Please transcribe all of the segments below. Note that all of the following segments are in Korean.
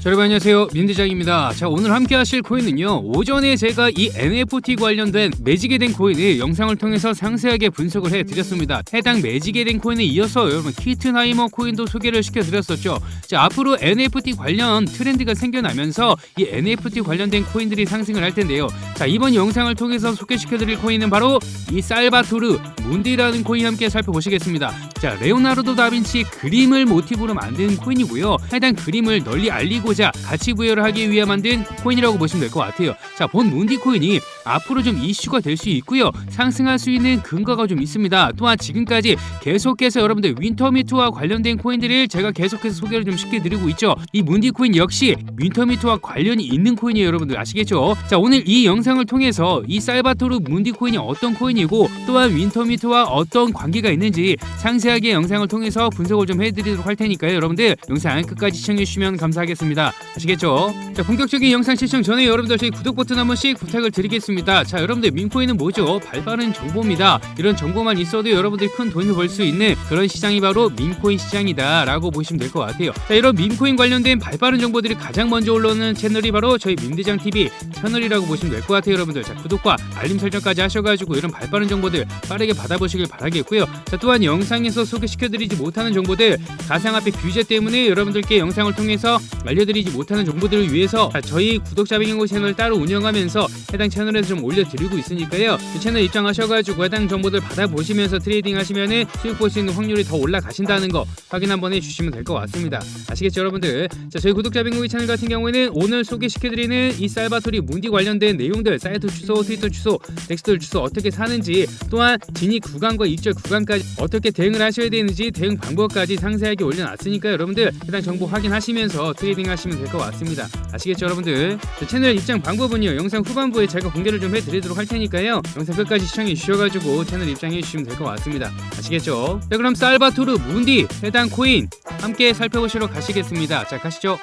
자, 여러분 안녕하세요. 민대장입니다. 자 오늘 함께 하실 코인은요 오전에 제가 이 NFT 관련된 매직에 된 코인을 영상을 통해서 상세하게 분석을 해드렸습니다. 해당 매직에 된 코인에 이어서 여러분 키트나이머 코인도 소개를 시켜드렸었죠. 자 앞으로 NFT 관련 트렌드가 생겨나면서 이 NFT 관련된 코인들이 상승을 할 텐데요. 자 이번 영상을 통해서 소개시켜드릴 코인은 바로 이 살바토르 문디라는 코인 함께 살펴보시겠습니다. 자 레오나르도 다빈치 그림을 모티브로 만든 코인이고요. 해당 그림을 널리 알리고 자. 가치 부여를 하기 위해 만든 코인이라고 보시면 될 것 같아요. 자 본 문디 코인이 앞으로 좀 이슈가 될 수 있고요. 상승할 수 있는 근거가 좀 있습니다. 또한 지금까지 계속해서 여러분들 윈터미투와 관련된 코인들을 제가 계속해서 소개를 좀 시켜드리고 있죠. 이 문디 코인 역시 윈터미투와 관련이 있는 코인이에요 여러분들 아시겠죠? 자 오늘 이 영상을 통해서 이 살바토르 문디 코인이 어떤 코인이고 또한 윈터미투와 어떤 관계가 있는지 상세하게 영상을 통해서 분석을 좀 해드리도록 할 테니까요 여러분들. 영상 끝까지 시청해주시면 감사하겠습니다 아시겠죠? 자 본격적인 영상 시청 전에 여러분들 저희 구독 버튼 한 번씩 부탁을 드리겠습니다. 자 여러분들 민코인은 뭐죠? 발빠른 정보입니다. 이런 정보만 있어도 여러분들이 큰 돈을 벌 수 있는 그런 시장이 바로 민코인 시장이다 라고 보시면 될 것 같아요. 자 이런 민코인 관련된 발빠른 정보들이 가장 먼저 올라오는 채널이 바로 저희 민대장 TV 채널이라고 보시면 될 것 같아요 여러분들. 자 구독과 알림 설정까지 하셔가지고 이런 발빠른 정보들 빠르게 받아보시길 바라겠고요. 자 또한 영상에서 소개시켜드리지 못하는 정보들 가상화폐 규제 때문에 여러분들께 영상을 통해서 알려드 리지 못하는 정보들을 위해서 자, 저희 구독자 빙고 채널 따로 운영하면서 해당 채널에서 좀 올려드리고 있으니까요. 그 채널 입장하셔가지고 해당 정보들 받아보시면서 트레이딩 하시면은 수익 있는 확률이 더 올라가신다는 거 확인 한번 해주시면 될 것 같습니다. 아시겠죠 여러분들? 자 저희 구독자 빙고기 채널 같은 경우에는 오늘 소개시켜드리는 이 살바토리 문디 관련된 내용들 사이트 주소 트위터 주소 넥스트 주소 어떻게 사는지 또한 진입 구간과 입절 구간까지 어떻게 대응을 하셔야 되는지 대응 방법까지 상세하게 올려놨으니까 여러분들. 해당 정보 확인하시면서 트레이딩 하시 면 될 것 같습니다. 아시겠죠 여러분들? 저 채널 입장 방법은요. 영상 후반부에 제가 공개를 좀 해드리도록 할 테니까요. 영상 끝까지 시청해 주셔가지고 채널 입장해 주시면 될 것 같습니다. 아시겠죠? 자 그럼 살바토르 문디 해당 코인 함께 살펴보시러 가시겠습니다. 자 가시죠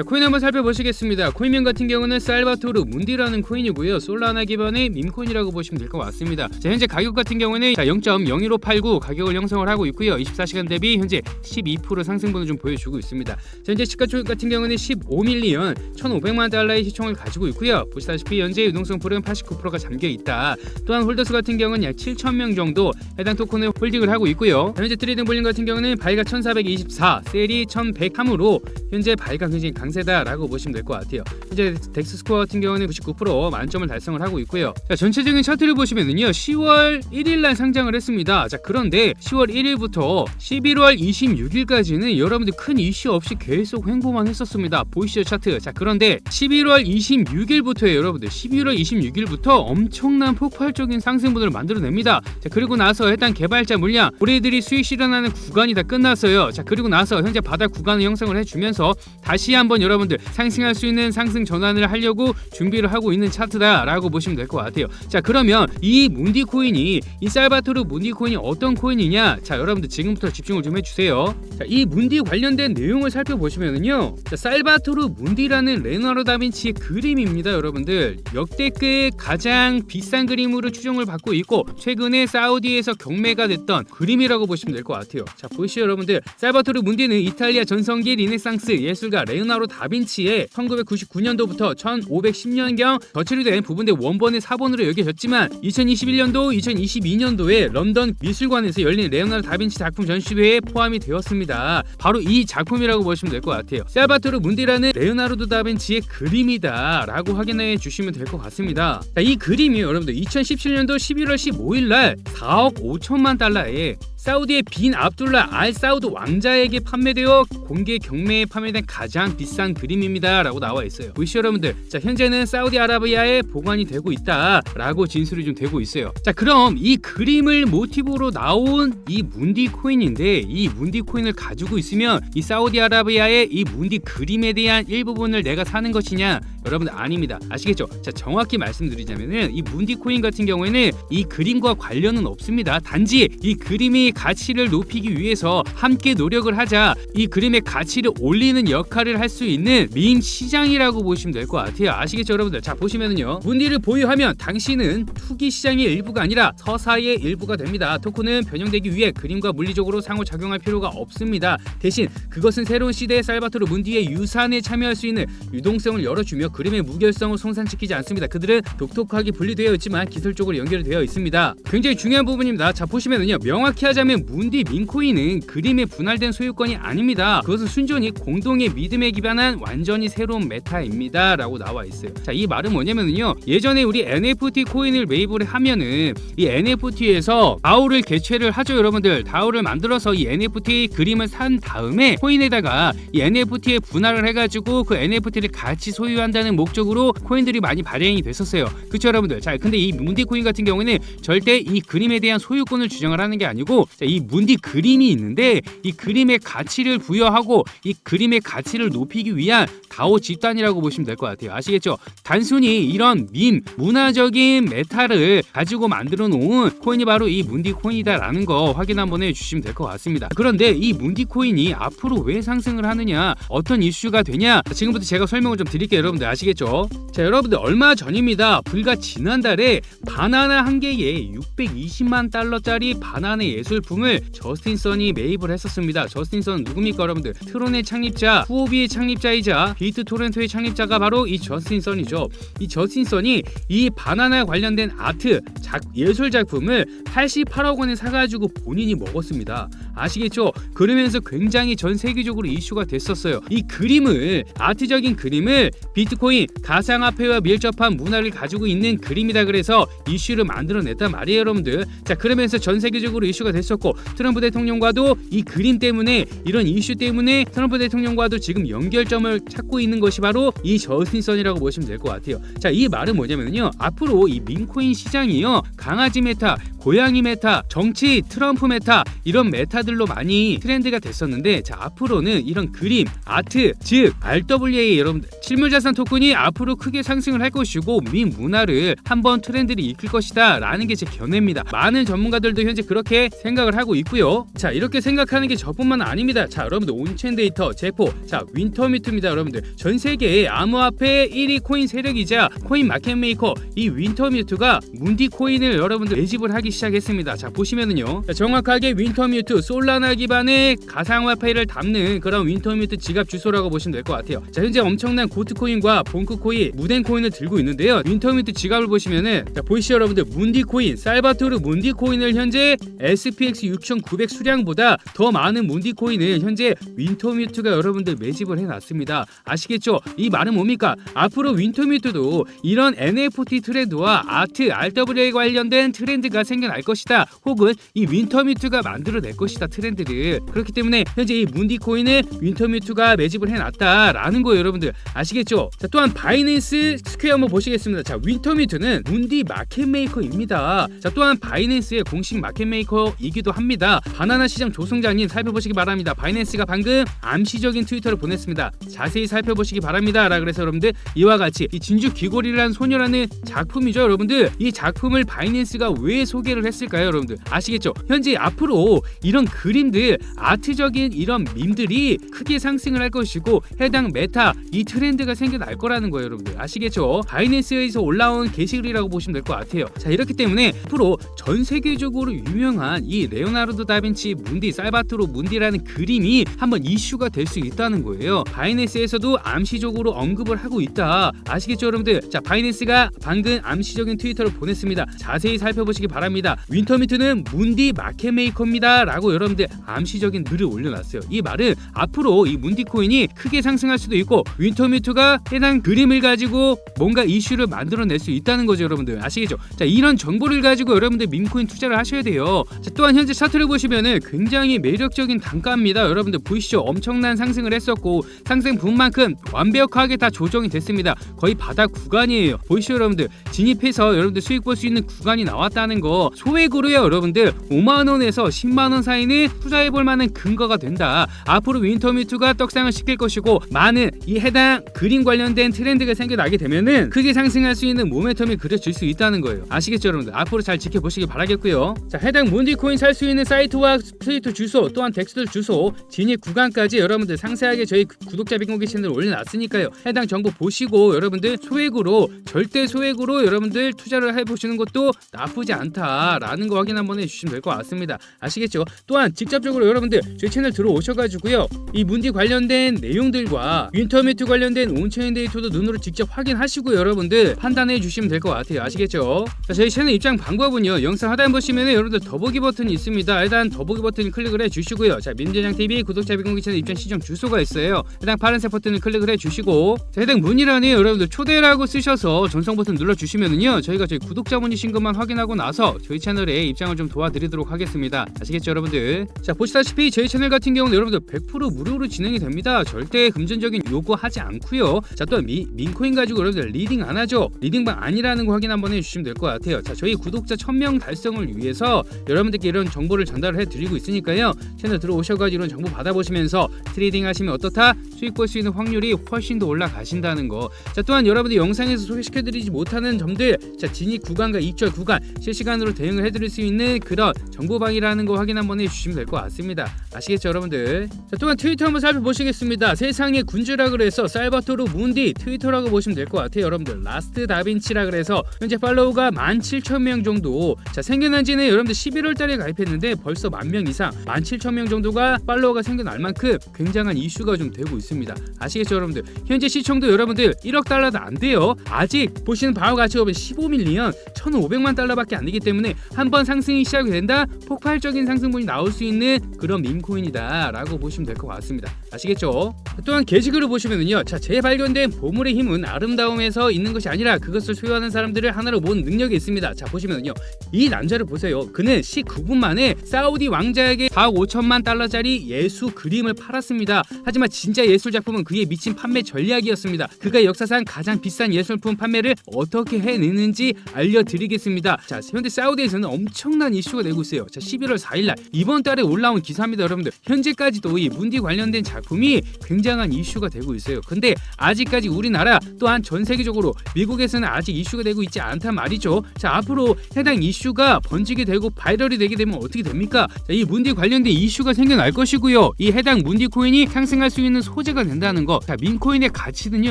자 코인 한번 살펴보시겠습니다. 코인명 같은 경우는 살바토르 문디라는 코인이고요. 솔라나 기반의 밈코인이라고 보시면 될 것 같습니다. 자 현재 가격 같은 경우는 자0.01589 가격을 형성을 하고 있고요. 24시간 대비 현재 12% 상승분을 좀 보여주고 있습니다. 자, 현재 시가총 같은 경우는 15밀리언 1,500만 달러의 시총을 가지고 있고요. 보시다시피 현재 유동성 풀은 89%가 잠겨 있다. 또한 홀더수 같은 경우는 약 7,000명 정도 해당 토큰을 홀딩을 하고 있고요. 현재 트레이딩 볼륨 같은 경우는 발가 1,424 셀이 1,103으로 현재 발가 굉장히 강 세다라고 보시면 될 것 같아요. 현재 덱스 스코어 같은 경우는 99% 만점을 달성을 하고 있고요. 자, 전체적인 차트를 보시면은요. 10월 1일 날 상장을 했습니다. 자, 그런데 10월 1일부터 11월 26일까지는 여러분들 큰 이슈 없이 계속 횡보만 했었습니다. 보이시죠 차트. 자, 그런데 11월 26일부터에 여러분들 11월 26일부터 엄청난 폭발적인 상승분을 만들어냅니다. 자, 그리고 나서 해당 개발자 물량 우리들이 수익 실현하는 구간이 다 끝났어요. 자, 그리고 나서 현재 바닥 구간을 형성을 해주면서 다시 한번 여러분들 상승할 수 있는 상승 전환을 하려고 준비를 하고 있는 차트다라고 보시면 될 것 같아요. 자 그러면 이 문디 코인이 이 살바토르 문디 코인이 어떤 코인이냐? 자 여러분들 지금부터 집중을 좀 해주세요. 자이 문디 관련된 내용을 살펴보시면은요. 자 살바토르 문디라는 레오나르도 다빈치의 그림입니다, 여러분들. 역대급 가장 비싼 그림으로 추정을 받고 있고 최근에 사우디에서 경매가 됐던 그림이라고 보시면 될 것 같아요. 자 보시죠, 여러분들. 살바토르 문디는 이탈리아 전성기 리네상스 예술가 레오나르 도 다빈치의 1999년도부터 1510년경 거치로 된 부분대 원본의 사본으로 여겨졌지만 2021년도, 2022년도에 런던 미술관에서 열린 레오나르도 다빈치 작품 전시회에 포함이 되었습니다. 바로 이 작품이라고 보시면 될 것 같아요. 살바토르 문디라는 레오나르도 다빈치의 그림이다 라고 확인해 주시면 될 것 같습니다. 자, 이 그림이 여러분들 2017년도 11월 15일 날 4억 5천만 달러에 사우디의 빈 압둘라 알 사우드 왕자에게 판매되어 공개 경매에 판매된 가장 비싼 그림입니다라고 나와 있어요. 보시죠 여러분들. 자 현재는 사우디아라비아에 보관이 되고 있다라고 진술이 좀 되고 있어요. 자 그럼 이 그림을 모티브로 나온 이 문디 코인인데 이 문디 코인을 가지고 있으면 이 사우디아라비아의 이 문디 그림에 대한 일부분을 내가 사는 것이냐? 여러분들 아닙니다. 아시겠죠? 자 정확히 말씀드리자면은 이 문디 코인 같은 경우에는 이 그림과 관련은 없습니다. 단지 이 그림이 가치를 높이기 위해서 함께 노력을 하자 이 그림의 가치를 올리는 역할을 할 수 있는 밈 시장이라고 보시면 될 것 같아요. 아시겠죠, 여러분들? 자 보시면은요, 문디를 보유하면 당신은 투기 시장의 일부가 아니라 서사의 일부가 됩니다. 토큰은 변형되기 위해 그림과 물리적으로 상호작용할 필요가 없습니다. 대신 그것은 새로운 시대의 살바토르 문디의 유산에 참여할 수 있는 유동성을 열어주며 그림의 무결성을 손상시키지 않습니다. 그들은 독특하게 분리되어 있지만 기술적으로 연결되어 있습니다. 굉장히 중요한 부분입니다. 자 보시면은요, 명확히 하자면 문디 민코인은 그림의 분할된 소유권이 아닙니다. 그것은 순전히 공동의 믿음에 기반한 완전히 새로운 메타입니다 라고 나와 있어요. 자 이 말은 뭐냐면은요, 예전에 우리 NFT 코인을 매입을 하면은 이 NFT에서 다오를 개최를 하죠, 여러분들. 다오를 만들어서 이 NFT 그림을 산 다음에 코인에다가 이 NFT에 분할을 해가지고 그 NFT를 같이 소유한다 는 목적으로 코인들이 많이 발행이 됐었어요. 그쵸 여러분들? 자, 근데 이 문디 코인 같은 경우에는 절대 이 그림에 대한 소유권을 주장을 하는 게 아니고 자, 이 문디 그림이 있는데 이 그림의 가치를 부여하고 이 그림의 가치를 높이기 위한 다오 집단이라고 보시면 될 것 같아요. 아시겠죠? 단순히 이런 밈, 문화적인 메타를 가지고 만들어 놓은 코인이 바로 이 문디 코인이다라는 거 확인 한번 해주시면 될 것 같습니다. 그런데 이 문디 코인이 앞으로 왜 상승을 하느냐, 어떤 이슈가 되냐, 자, 지금부터 제가 설명을 좀 드릴게요. 여러분들 아시겠죠? 자, 여러분들 얼마 전입니다. 불과 지난달에 바나나 한 개에 620만 달러짜리 바나나 예술품을 저스틴 선이 매입을 했었습니다. 저스틴 선 누굽니까, 여러분들? 트론의 창립자, 후오비의 창립자이자 비트 토렌토의 창립자가 바로 이 저스틴 선이죠. 이 저스틴 선이 이 바나나 관련된 아트, 작, 예술 작품을 88억 원에 사가지고 본인이 먹었습니다. 아시겠죠? 그러면서 굉장히 전 세계적으로 이슈가 됐었어요. 이 그림을 아트적인 그림을 비트 코인 가상화폐와 밀접한 문화를 가지고 있는 그림이다 그래서 이슈를 만들어냈단 말이에요, 여러분들. 자, 그러면서 전 세계적으로 이슈가 됐었고 트럼프 대통령과도 이 그림 때문에 이런 이슈 때문에 트럼프 대통령과도 지금 연결점을 찾고 있는 것이 바로 이 저스틴선이라고 보시면 될 것 같아요. 자, 이 말은 뭐냐면요. 앞으로 이 민코인 시장이요. 강아지 메타, 고양이 메타, 정치 트럼프 메타 이런 메타들로 많이 트렌드가 됐었는데 자, 앞으로는 이런 그림, 아트, 즉 RWA 여러분 실물 자산 토큰 이 앞으로 크게 상승을 할 것이고 민 문화를 한번 트렌드를 이끌 것이다 라는 게 제 견해입니다. 많은 전문가들도 현재 그렇게 생각을 하고 있고요. 자, 이렇게 생각하는 게 저뿐만 아닙니다. 자, 여러분들 온첸 데이터, 제포, 자, 윈터뮤트입니다, 여러분들. 전 세계의 암호화폐 1위 코인 세력이자 코인 마켓메이커 이 윈터뮤트가 문디 코인을 여러분들 매집을 하기 시작했습니다. 자, 보시면은요. 자, 정확하게 윈터뮤트 솔라나 기반의 가상화폐를 담는 그런 윈터뮤트 지갑 주소라고 보시면 될 것 같아요. 자, 현재 엄청난 고트코인과 본크코인, 무덴 코인을 들고 있는데요. 윈터뮤트 지갑을 보시면은 자, 보이시죠, 여러분들? 문디 코인, 살바토르 문디 코인을 현재 SPX 6900 수량보다 더 많은 문디 코인을 현재 윈터뮤트가 여러분들 매집을 해놨습니다. 아시겠죠? 이 말은 뭡니까? 앞으로 윈터뮤트도 이런 NFT 트렌드와 아트, RWA 관련된 트렌드가 생겨날 것이다. 혹은 이 윈터뮤트가 만들어낼 것이다 트렌드를. 그렇기 때문에 현재 이 문디 코인을 윈터뮤트가 매집을 해놨다라는 거예요, 여러분들. 아시겠죠? 자, 또한 바이낸스 스퀘어 한번 보시겠습니다. 자, 윈터뮤트는 문디 마켓메이커입니다. 자, 또한 바이낸스의 공식 마켓메이커이기도 합니다. 바나나 시장 조성장님 살펴보시기 바랍니다. 바이낸스가 방금 암시적인 트위터를 보냈습니다. 자세히 살펴보시기 바랍니다. 라 그래서 여러분들 이와 같이 이 진주 귀골이라는 소녀라는 작품이죠, 여러분들. 이 작품을 바이낸스가 왜 소개를 했을까요, 여러분들? 아시겠죠? 현재 앞으로 이런 그림들, 아트적인 이런 밈들이 크게 상승을 할 것이고 해당 메타 이 트렌드가 생겨날 거라는 거예요, 여러분들. 아시겠죠? 바이낸스에서 올라온 게시글이라고 보시면 될 것 같아요. 자, 이렇기 때문에 앞으로 전 세계적으로 유명한 이 레오나르도 다빈치 문디 살바토로 문디라는 그림이 한번 이슈가 될 수 있다는 거예요. 바이낸스에서도 암시적으로 언급을 하고 있다. 아시겠죠, 여러분들? 자, 바이낸스가 방금 암시적인 트위터를 보냈습니다. 자세히 살펴보시기 바랍니다. 윈터미트는 문디 마켓메이커입니다라고 여러분들 암시적인 글을 올려놨어요. 이 말은 앞으로 이 문디 코인이 크게 상승할 수도 있고 윈터미트가 해당 그림을 가지고 뭔가 이슈를 만들어낼 수 있다는 거죠, 여러분들. 아시겠죠? 자, 이런 정보를 가지고 여러분들 민코인 투자를 하셔야 돼요. 자, 또한 현재 차트를 보시면은 굉장히 매력적인 단가입니다. 여러분들 보이시죠? 엄청난 상승을 했었고 상승 분만큼 완벽하게 다 조정이 됐습니다. 거의 바닥 구간이에요. 보이시죠, 여러분들? 진입해서 여러분들 수익 볼 수 있는 구간이 나왔다는 거 소액으로요, 여러분들. 5만 원에서 10만 원 사이는 투자해 볼 만한 근거가 된다. 앞으로 윈터뮤트가 떡상을 시킬 것이고 많은 이 해당 그림 관련 된 트렌드가 생겨나게 되면은 크게 상승할 수 있는 모멘텀이 그려질 수 있다는 거예요. 아시겠죠, 여러분들? 앞으로 잘 지켜보시기 바라겠고요. 자, 해당 문디코인 살 수 있는 사이트와 트위터 주소 또한 텍스트 주소 진입 구간까지 여러분들 상세하게 저희 구독자 빙고기 채널 올려놨으니까요 해당 정보 보시고 여러분들 소액으로 절대 소액으로 여러분들 투자를 해보시는 것도 나쁘지 않다라는 거 확인 한번 해주시면 될 것 같습니다 아시겠죠 또한 직접적으로 여러분들 저희 채널 들어오셔가지고요 이 문디 관련된 내용들과 윈터미트 관련된 온체인 데이터도 눈으로 직접 확인하시고 여러분들 판단해 주시면 될 것 같아요. 아시겠죠? 자, 저희 채널 입장 방법은요. 영상 하단 보시면 여러분들 더보기 버튼이 있습니다. 일단 더보기 버튼 클릭을 해 주시고요. 자 민재장TV 구독자 비공개 채널 입장 시청 주소가 있어요. 해당 파란색 버튼을 클릭을 해 주시고 자, 해당 문의란에 여러분들 초대라고 쓰셔서 전송 버튼 눌러 주시면은요 저희가 저희 구독자분이신 것만 확인하고 나서 저희 채널에 입장을 좀 도와드리도록 하겠습니다. 아시겠죠 여러분들? 자 보시다시피 저희 채널 같은 경우는 여러분들 100% 무료로 진행이 됩니다. 절대 금전적인 요구하지 않고요. 자 또한 미, 민코인 가지고 여러분들 리딩 안 하죠. 리딩방 아니라는 거 확인 한번 해주시면 될 것 같아요. 자 저희 구독자 1000명 달성을 위해서 여러분들께 이런 정보를 전달을 해드리고 있으니까요. 채널 들어오셔가지고 이런 정보 받아보시면서 트레이딩 하시면 어떻다? 수익 볼 수 있는 확률이 훨씬 더 올라가신다는 거 자 또한 여러분들 영상에서 소개시켜드리지 못하는 점들. 자 진입 구간과 입절 구간 실시간으로 대응을 해드릴 수 있는 그런 정보방이라는 거 확인 한번 해주시면 될 것 같습니다. 아시겠죠 여러분들? 자 또한 트위터 한번 살펴보시겠습니다. 세상의 군주라 그래서 살바토르 문디 트위터라고 보시면 될 것 같아요 여러분들. 라스트 다빈치라 그래서 현재 팔로우가 17,000명 정도. 자 생겨난 지는 여러분들 11월 달에 가입했는데 벌써 만명 이상 17,000명 정도가 팔로워가 생겨날 만큼 굉장한 이슈가 좀 되고 있습니다. 아시겠죠 여러분들? 현재 시청도 여러분들 1억 달러도 안 돼요. 아직 보시는 바와 같이 보면 15밀리언 1,500만 달러밖에 안 되기 때문에 한 번 상승이 시작이 된다 폭발적인 상승분이 나올 수 있는 그런 밈코인이다 라고 보시면 될 것 같습니다. 아시겠죠? 또한 게시글을 보시면은요 자 재발견된 보물의 힘은 아름다움에서 있는 것이 아니라 그것을 소유하는 사람들을 하나로 모은 능력이 있습니다. 자 보시면은요. 이 남자를 보세요. 그는 19분 만에 사우디 왕자에게 4억 5천만 달러짜리 예수 그림을 팔았습니다. 하지만 진짜 예술 작품은 그의 미친 판매 전략이었습니다. 그가 역사상 가장 비싼 예술품 판매를 어떻게 해내는지 알려드리겠습니다. 자 현재 사우디에서는 엄청난 이슈가 되고 있어요. 자 11월 4일날 이번 달에 올라온 기사입니다 여러분들. 현재까지도 이 문디 관련된 작품이 굉장한 이슈가 되고 있어요. 근데 아직까지 우리나라 또한 전 세계적으로 미국에서는 아직 이슈가 되고 있지 않단 말이죠. 자 앞으로 해당 이슈가 번지게 되고 바이럴이 되게 되면 어떻게 됩니까? 자, 이 문디 관련된 이슈가 생겨날 것이고요. 이 해당 문디 코인이 상승할 수 있는 소재가 된다는 거. 자, 민코인의 가치는요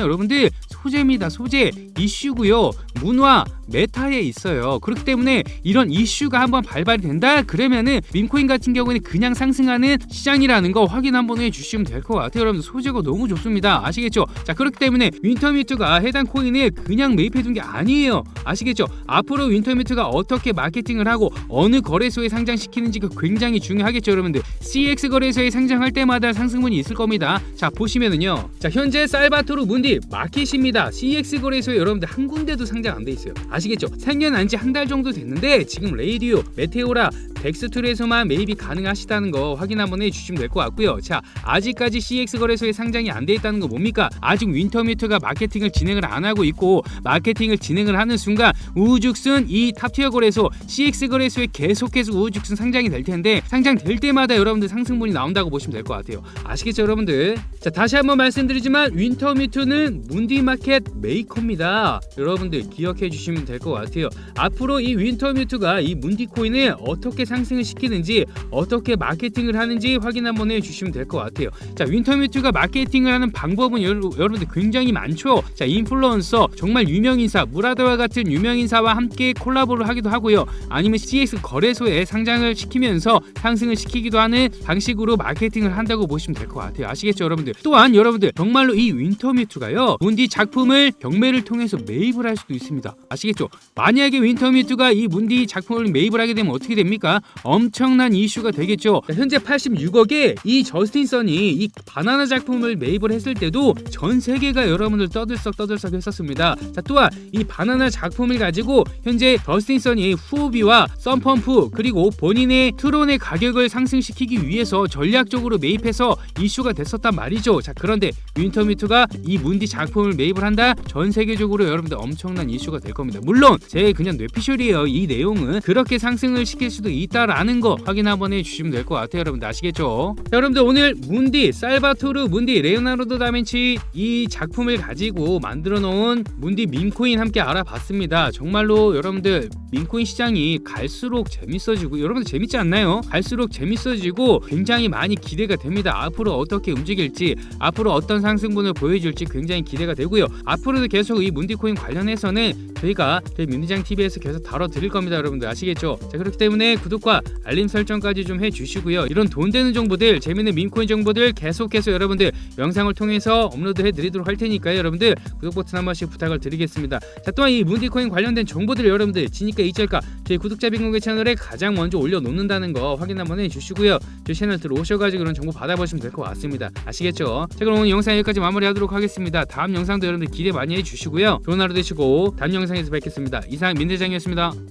여러분들 소재입니다. 소재 이슈고요. 문화 메타에 있어요. 그렇기 때문에 이런 이슈가 한번 발발이 된다? 그러면은 민코인 같은 경우는 그냥 상승하는 시장이라는 거 확인 한번 해주시면 될 것 같아요. 여러분 소재가 너무 좋습니다. 아시겠죠? 자 그렇기 때문에 윈터미트가 해당 코인을 그냥 매입해 둔 게 아니에요. 아시겠죠? 앞으로 윈터미트가 어떻게 마케팅을 하고 어느 거래소에 상장시키는지가 굉장히 중요하겠죠 여러분들. CX 거래소에 상장할 때마다 상승분이 있을 겁니다. 자 보시면은요. 자 현재 살바토르 문디 마켓입니다. CX 거래소에 여러분들 한 군데도 상장 안 돼 있어요. 아시겠죠? 생겨난 지 한 달 정도 됐는데 지금 레이디오 메테오라 덱스툴에서만 매입이 가능하시다는 거 확인 한번 해주시면 될 것 같고요. 자 아직까지 CX 거래소에 상장이 안 돼 있다는 거 뭡니까? 아직 윈터 미터가 마케팅을 진행을 안 하고 있고 마케팅을 진행을 하는 순간 우후죽순 이 탑티어 거래소 CX 거래소에 계속해서 우후죽순 상장이 될 텐데 상장될 때마다 여러분들 상승분이 나온다고 보시면 될 것 같아요. 아시겠죠 여러분들? 자 다시 한번 말씀드리지만 윈터미터는 문디마켓 메이커입니다. 여러분들 기억해 주시면 될 것 같아요. 앞으로 이 윈터뮤트가 이 문디코인을 어떻게 상승을 시키는지 어떻게 마케팅을 하는지 확인 한번 해주시면 될 것 같아요. 자 윈터뮤트가 마케팅을 하는 방법은 여러, 여러분들 굉장히 많죠. 자 인플루언서 정말 유명인사 무라드와 같은 유명인사와 함께 콜라보를 하기도 하고요. 아니면 CX 거래소에 상장을 시키면서 상승을 시키기도 하는 방식으로 마케팅을 한다고 보시면 될 것 같아요. 아시겠죠 여러분들? 또한 여러분들 정말로 이 윈터뮤트가요 문디 작품을 경매를 통해서 매입을 할 수도 있습니다. 아시겠죠? 만약에 윈터뮤트가 이 문디 작품을 매입을 하게 되면 어떻게 됩니까? 엄청난 이슈가 되겠죠. 자, 현재 86억에 이 저스틴 선이 이 바나나 작품을 매입을 했을 때도 전 세계가 여러분들 떠들썩 떠들썩 했었습니다. 자 또한 이 바나나 작품을 가지고 현재 저스틴 선이 후오비와 썬펌프 그리고 본인의 트론의 가격을 상승시키기 위해서 전략적으로 매입해서 이슈가 됐었단 말이죠. 자 그런데 윈터뮤트가 이 문디 작품을 매입을 한다? 전 세계적으로 여러분들 엄청난 이슈가 될 겁니다. 물론 제 그냥 뇌피셜이에요. 이 내용은 그렇게 상승을 시킬 수도 있, 있다라는 거 확인 한번 해주시면 될 것 같아요. 여러분들 아시겠죠? 자, 여러분들 오늘 문디 살바토르 문디 레오나르도 다빈치 이 작품 을 가지고 만들어 놓은 문디 민코인 함께 알아봤습니다. 정말로 여러분들 민코인 시장이 갈수록 재밌어지고 여러분들 재밌지 않나요? 갈수록 재밌어지고 굉장히 많이 기대가 됩니다. 앞으로 어떻게 움직일지 앞으로 어떤 상승분을 보여줄지 굉장히 기대가 되고요. 앞으로도 계속 이 문디코인 관련해서는 저희가 저희 민디장 TV에서 계속 다뤄드릴 겁니다. 여러분들 아시겠죠? 자 그렇기 때문에 구독과 알림 설정까지 좀 해주시고요. 이런 돈 되는 정보들 재밌는 민코인 정보들 계속해서 여러분들 영상을 통해서 업로드 해드리도록 할 테니까요 여러분들. 구독 버튼 한 번씩 부탁을 드리겠습니다. 자 또한 이 문디코인 관련된 정보들 여러분들 지니까 이짤까. 저희 구독자 빙공개 채널에 가장 먼저 올려놓는다는 거 확인 한번 해주시고요. 저희 채널 들어오셔가지고 그런 정보 받아보시면 될 것 같습니다. 아시겠죠? 자 그럼 오늘 영상 여기까지 마무리하도록 하겠습니다. 다음 영상도 여러분들 기대 많이 해주시고요. 좋은 하루 되시고 다음 영상에서 뵙겠습니다. 이상 민대장이었습니다